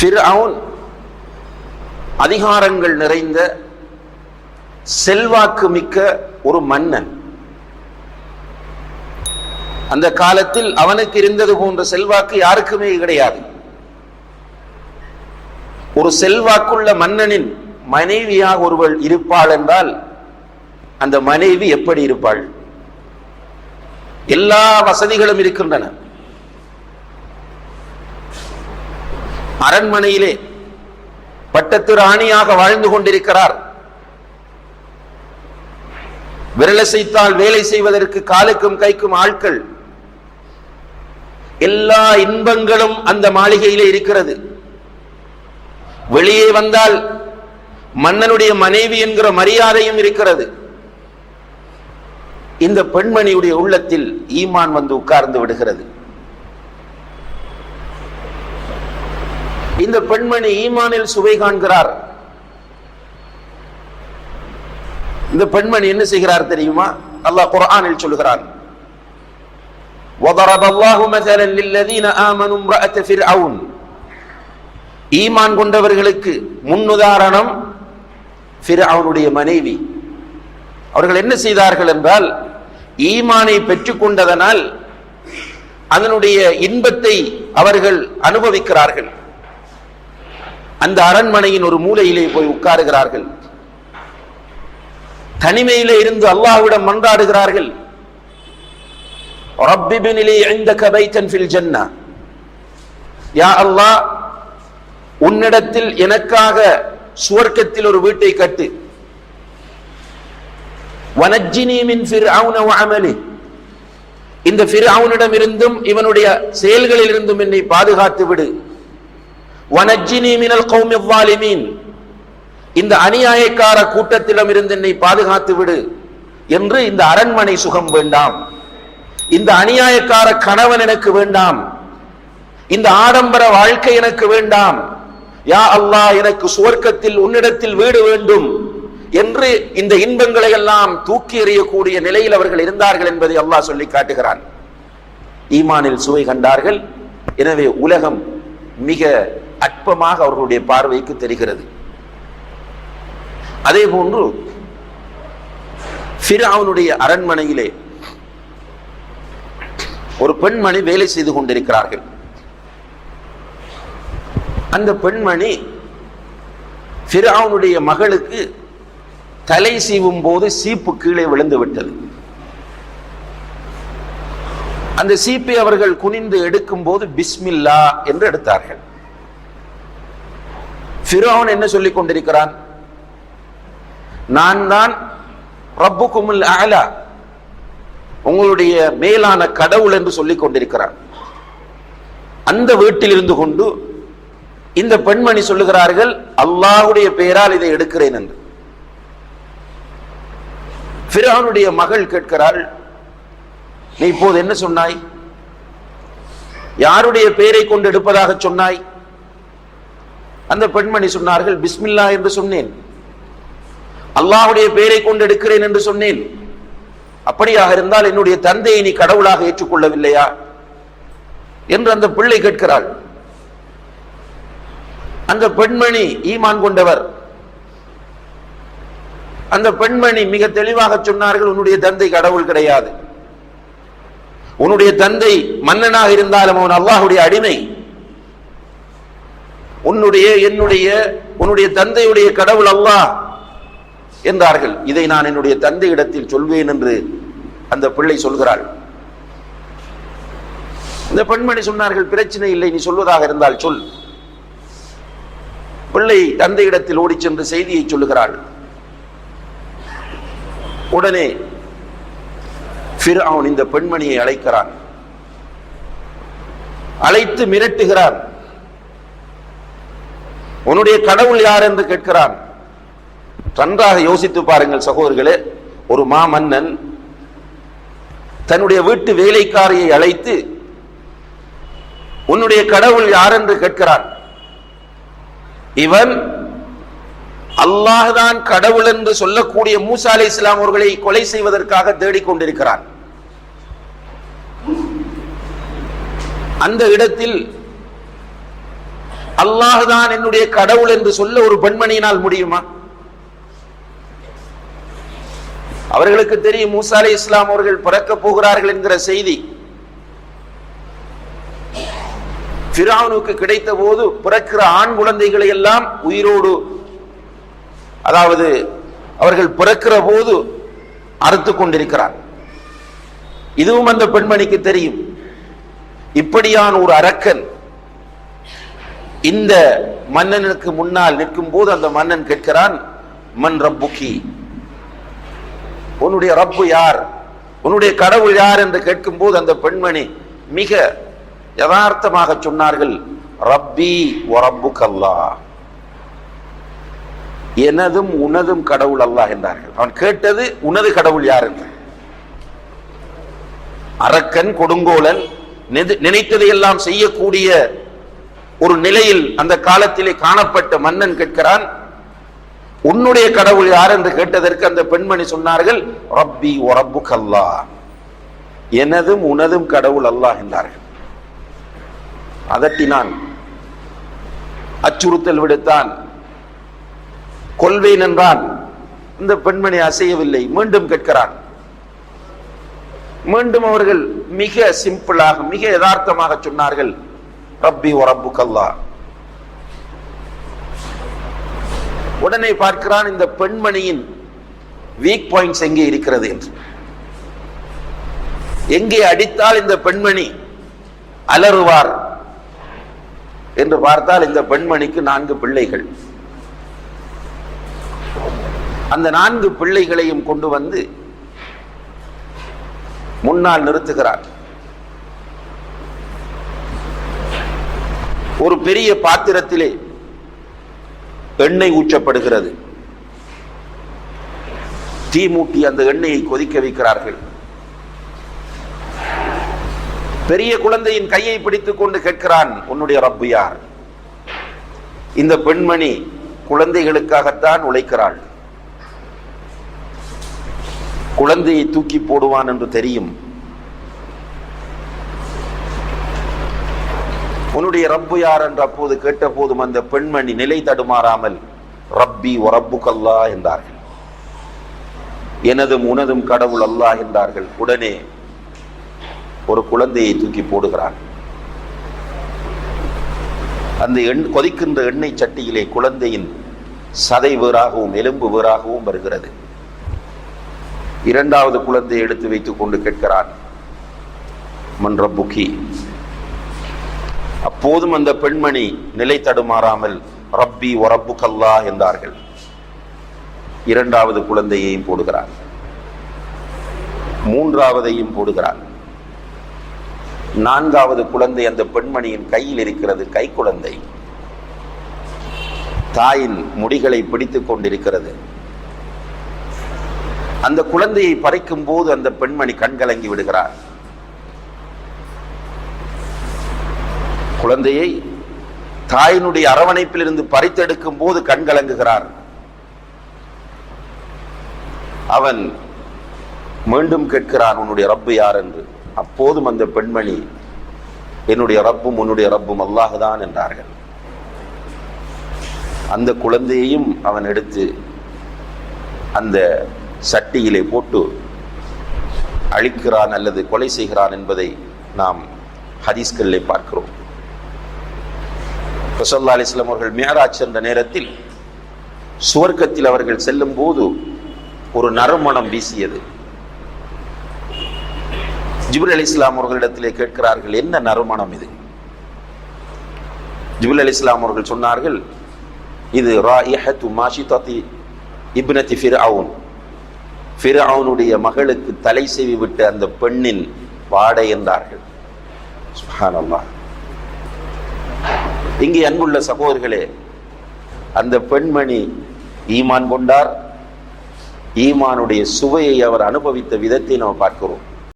ஃபிர்அவுன் அதிகாரங்கள் நிறைந்த செல்வாக்கு மிக்க ஒரு மன்னன். அந்த காலத்தில் அவனுக்கு இருந்தது போன்ற செல்வாக்கு யாருக்குமே கிடையாது. ஒரு செல்வாக்குள்ள மன்னனின் மனைவியாக ஒருவள் இருப்பாள் என்றால் அந்த மனைவி எப்படி இருப்பாள்? எல்லா வசதிகளும் இருக்கின்றன. அரண்மனையிலே பட்டத்து ராணியாக வாழ்ந்து கொண்டிருக்கிறார். விரலசைத்தால் வேலை செய்வதற்கு காலுக்கும் கைக்கும் ஆட்கள். எல்லா இன்பங்களும் அந்த மாளிகையிலே இருக்கிறது. வெளியே வந்தால் மன்னனுடைய மனைவி என்கிற மரியாதையும் இருக்கிறது. இந்த பெண்மணியுடைய உள்ளத்தில் ஈமான் வந்து உட்கார்ந்து விடுகிறது. இந்த பெண்மணி ஈமானில் சுவை காண்கிறார் இந்த பெண்மணி என்ன செய்கிறார் தெரியுமா அல்லாஹ் குர்ஆனில் சொல்கிறான் وضرب الله مثلا للذين آمنوا امرأة فرعون ஈமான் கொண்டவர்களுக்கு முன்னுதாரணம் ஃபிர்அவுனுடைய மனைவி அவர்கள் என்ன செய்தார்கள் என்றால் ஈமானை பெற்றுக்கொண்டதனால் அதனுடைய இன்பத்தை அவர்கள் அனுபவிக்கிறார்கள் அந்த அரண்மனையின் ஒரு மூலையிலே போய் உட்காருகிறார்கள். தனிமையில இருந்து அல்லாஹ்விடம் மன்றாடுகிறார்கள். யா உன்னிடத்தில் எனக்காக சுவர்க்கத்தில் ஒரு வீட்டை கட்டு. இந்த இருந்தும் இவனுடைய செயல்களில் இருந்தும் என்னை பாதுகாத்து விடு. வனஜினி மினல் கௌமி வாலிமீன். இந்த அநியாயக்கார கூட்டத்திடம் இருந்து என்னை பாதுகாத்து விடு என்று இந்த அரண்மனை சுகம் வேண்டாம். இந்த அநியாயக்கார கணவன் எனக்கு வேண்டாம். இந்த ஆடம்பர வாழ்க்கை எனக்கு வேண்டாம். யா அல்லாஹ் எனக்கு சுவர்க்கத்தில் உன்னிடத்தில் வீடு வேண்டும் என்று இந்த இன்பங்களை எல்லாம் தூக்கி எறியக்கூடிய நிலையில் அவர்கள் இருந்தார்கள் என்பதை அல்லாஹ் சொல்லி காட்டுகிறான். ஈமானில் சுவை கண்டார்கள். எனவே உலகம் மிக அற்பமாக அவர்களுடைய பார்வைக்கு தெரிகிறது. அதே போன்று ஃபிரௌனுடைய அரண்மனையிலே ஒரு பெண்மணி வேலை செய்து கொண்டிருக்கிறார்கள். அந்த பெண்மணி ஃபிரௌனுடைய மகளுக்கு தலை சீவும் போது சீப்பு கீழே விழுந்து விட்டது. அந்த சீப்பை அவர்கள் குனிந்து எடுக்கும் போது பிஸ்மில்லா என்று எடுத்தார்கள். ஃபிரௌன் என்ன சொல்லிக் கொண்டிருக்கிறான்? நான் தான் ரப்புக்குமுல் அலா உங்களுடைய மேலான கடவுள் என்று சொல்லிக் கொண்டிருக்கிறான். அந்த வீட்டில் இருந்து கொண்டு இந்த பெண்மணி சொல்லுகிறார்கள் அல்லாஹுடைய பெயரால் இதை எடுக்கிறேன் என்று. பிரானுடைய மகள் கேட்கிறாள் நீ இப்போது என்ன சொன்னாய்? யாருடைய பெயரை கொண்டு எடுப்பதாக சொன்னாய்? அந்த பெண்மணி சொன்னார்கள் பிஸ்மில்லா என்று சொன்னேன். அல்லாஹுடைய பெயரை கொண்டு எடுக்கிறேன் என்று சொன்னேன். அப்படியாக இருந்தால் என்னுடைய தந்தையை நீ கடவுளாக ஏற்றுக்கொள்ளவில்லையா? என்று அந்த பிள்ளை கேட்கிறாள். அந்த பெண்மணி ஈமான் கொண்டவர். அந்த பெண்மணி மிக தெளிவாக சொன்னார்கள் உன்னுடைய தந்தை கடவுள் கிடையாது. உன்னுடைய தந்தை மன்னனாக இருந்தாலும் அவன் அல்லாஹுடைய அடிமை. உன்னுடைய என்னுடைய உன்னுடைய தந்தையுடைய கடவுள் அல்லா என்றார்கள். இதை நான் என்னுடைய தந்தை இடத்தில் சொல்வேன் என்று அந்த பிள்ளை சொல்கிறாள். இந்த பெண்மணி சொன்னார்கள் பிரச்சனை இல்லை நீ சொல்வதாக இருந்தால் சொல். பிள்ளை தந்தை இடத்தில் ஓடிச் சென்று செய்தியை சொல்லுகிறாள். உடனே அவன் இந்த பெண்மணியை அழைக்கிறான். அழைத்து மிரட்டுகிறான். உன்னுடைய கடவுள் யார் என்று கேட்கிறான்? நன்றாக யோசித்து பாருங்கள் சகோதரர்களே ஒரு மாமன்னன் தன்னுடைய வீட்டு வேலைக்காரியை அழைத்து உன்னுடைய கடவுள் யார் என்று கேட்கிறான்? இவன் அல்லாஹ்தான் கடவுள் என்று சொல்லக்கூடிய மூசா அலை இஸ்லாம் அவர்களை கொலை செய்வதற்காக தேடிக்கொண்டிருக்கிறான். அந்த இடத்தில் அல்லாஹ் தான் என்னுடைய கடவுள் என்று சொல்ல ஒரு பெண்மணியினால் முடியுமா? அவர்களுக்கு தெரியும் மூசா அலி இஸ்லாம் அவர்கள் பிறக்க போகிறார்கள் என்கிற செய்தி. பிராவுனுக்கு கிடைத்த போது பிறக்கிற ஆண் குழந்தைகளை எல்லாம் உயிரோடு அதாவது அவர்கள் பிறக்கிற போது அறுத்து கொண்டிருக்கிறார். இதுவும் அந்த பெண்மணிக்கு தெரியும். இப்படியான ஒரு அரக்கன் இந்த மன்னனுக்கு முன்னால் நிற்கும் போது அந்த மன்னன் கேட்கிறான் மன் ரப்புக்கி? உன்னுடைய ரப்பு யார்? உன்னுடைய கடவுள் யார்? என்று கேட்கும் போது அந்த பெண்மணி மிக யதார்த்தமாக சொன்னார்கள் ரப்பி ஒரப்பு கல்லா எனதும் உனதும் கடவுள் அல்லாஹ் என்றார்கள். அவன் கேட்டது உனது கடவுள் யார்? என்று. அரக்கன் கொடுங்கோலன் நினைத்ததை எல்லாம் செய்யக்கூடிய ஒரு நிலையில் அந்த காலத்திலே காணப்பட்ட மன்னன் கேட்கிறான் உன்னுடைய கடவுள் யார்? என்று கேட்டதற்கு அந்த பெண்மணி சொன்னார்கள் ரப்பி ஒரப்பு கல்லா எனதும் உனதும் கடவுள் அல்லாஹ் என்றார்கள். அதட்டினான் அச்சுறுத்தல் விடுத்தான். கொள்வேன் என்றான். இந்த பெண்மணி அசையவில்லை மீண்டும் கேட்கிறான். மீண்டும் அவர்கள் மிக சிம்பிளாக மிக யதார்த்தமாக சொன்னார்கள் ரப்பி ஒரப்பு கல்லா உடனே பார்க்கிறான் இந்த பெண்மணியின் வீக் பாயிண்ட்ஸ் எங்கே இருக்கிறது என்று. எங்கே அடித்தால் இந்த பெண்மணி அலறுவார் என்று பார்த்தால் இந்த பெண்மணிக்கு நான்கு பிள்ளைகள். அந்த நான்கு பிள்ளைகளையும் கொண்டு வந்து முன்னால் நிறுத்துகிறார். ஒரு பெரிய பாத்திரத்திலே எண்ணெய் ஊற்றப்படுகிறது. தீ மூட்டி அந்த எண்ணெயை கொதிக்க வைக்கிறார்கள். பெரிய குழந்தையின் கையை பிடித்துக் கொண்டு கேட்கிறான் உன்னுடைய ரப்பு யார்? இந்த பெண்மணி குழந்தைகளுக்காகத்தான் உழைக்கிறாள். குழந்தையை தூக்கி போடுவான் என்று தெரியும். உன்னுடைய ரப்பு யார் என்று அப்போது கேட்ட போதும் அந்த பெண்மணி நிலை தடுமாறாமல் ரப்பி ஒரப்பு கல்லா என்றார்கள். எனதும் உனதும் கடவுள் அல்லா என்றார்கள். உடனே ஒரு குழந்தையை தூக்கி போடுகிறான். அந்த எண் கொதிக்கின்ற எண்ணெய் சட்டியிலே குழந்தையின் சதை வேறாகவும் எலும்பு வேறாகவும் வருகிறது. இரண்டாவது குழந்தையை எடுத்து வைத்துக் கொண்டு கேட்கிறான் மன்ற புக்கி அப்போதும் அந்த பெண்மணி நிலை தடுமாறாமல் ரப்பி ஒரப்பு கல்லா என்றார்கள். இரண்டாவது குழந்தையையும் போடுகிறார். மூன்றாவதையும் போடுகிறார். நான்காவது குழந்தை அந்த பெண்மணியின் கையில் இருக்கிறது கை குழந்தை. தாயின் முடிகளை பிடித்துக் கொண்டிருக்கிறது. அந்த குழந்தையை பறிக்கும் போது அந்த பெண்மணி கண்கலங்கி விடுகிறார். குழந்தையை தாயினுடைய அரவணைப்பில் இருந்து பறித்தெடுக்கும் போது கண்கலங்குகிறார் அவன் மீண்டும் கேட்கிறான் உன்னுடைய ரப்பு யார் என்று அப்போதும் அந்த பெண்மணி என்னுடைய ரப்பும் உன்னுடைய ரப்பும் அல்லாஹுதான் என்றார்கள். அந்த குழந்தையையும் அவன் எடுத்து அந்த சட்டியிலே போட்டு அழிக்கிறான் அல்லது கொலை செய்கிறான் என்பதை நாம் ஹதீஸ்களிலே பார்க்கிறோம். ரசல்லா அலிஸ்லாம் அவர்கள் மேராஜ் சென்ற நேரத்தில் சுவர்க்கத்தில் அவர்கள் செல்லும் போது ஒரு நறுமணம் வீசியது. ஜிபுல் அலி இஸ்லாம் அவர்களிடத்திலே கேட்கிறார்கள் என்ன நறுமணம் இது? ஜிபுல் அலி இஸ்லாம் அவர்கள் சொன்னார்கள் இது ராயிஹத்து மாஷிதத்தி இப்னத்தி ஃபிர்அவுன். ஃபிர்அவுனுடைய மகளுக்கு தலை செய்விவிட்ட அந்த பெண்ணின் வாடை என்றார்கள். சுப்ஹானல்லாஹ். இங்கே அன்புள்ள சகோதர்களே அந்த பெண்மணி ஈமான் கொண்டார். ஈமானுடைய சுவையை அவர் அனுபவித்த விதத்தை நாம் பார்க்கிறோம்.